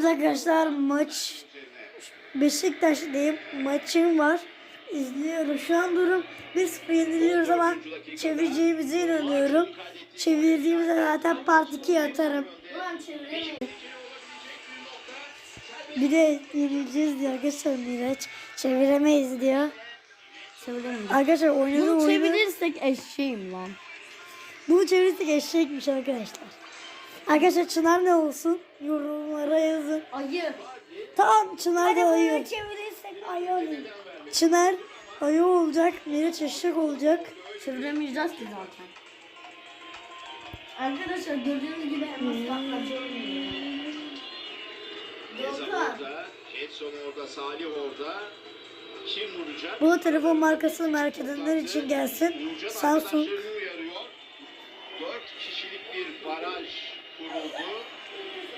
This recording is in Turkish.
Evet arkadaşlar maç Beşiktaş'tayım. Maçım var. İzliyorum. Şu an durum 1-0 yeniliyoruz ama çevireceğimize inanıyorum. Çevirdiğimizde zaten part 2'ye atarım. Bir de yenileceğiz diyor arkadaşlar Miraç. Çeviremeyiz diyor. Çeviremeyiz. Arkadaşlar oynadığı Bunu oyunu... çevirirsek eşeğim lan. Bunu çevirirsek eşekmiş arkadaşlar. Arkadaşlar Çınar ne olsun? Yorumlara yazın. Ayı. Tamam Çınar da ayı. çevirirsek ayı olur. Çınar ayı olacak. Miraç eşek olacak. Çeviremeyeceğiz ki zaten. Arkadaşlar gördüğünüz gibi elmas patlayacak. Gezal orada, Edson orada, Salih orada. Kim vuracak? Bu telefon markası merak edenler için gelsin. Samsung arkadaşlarını uyarıyor. Dört kişilik bir baraj kuruldu. Gezal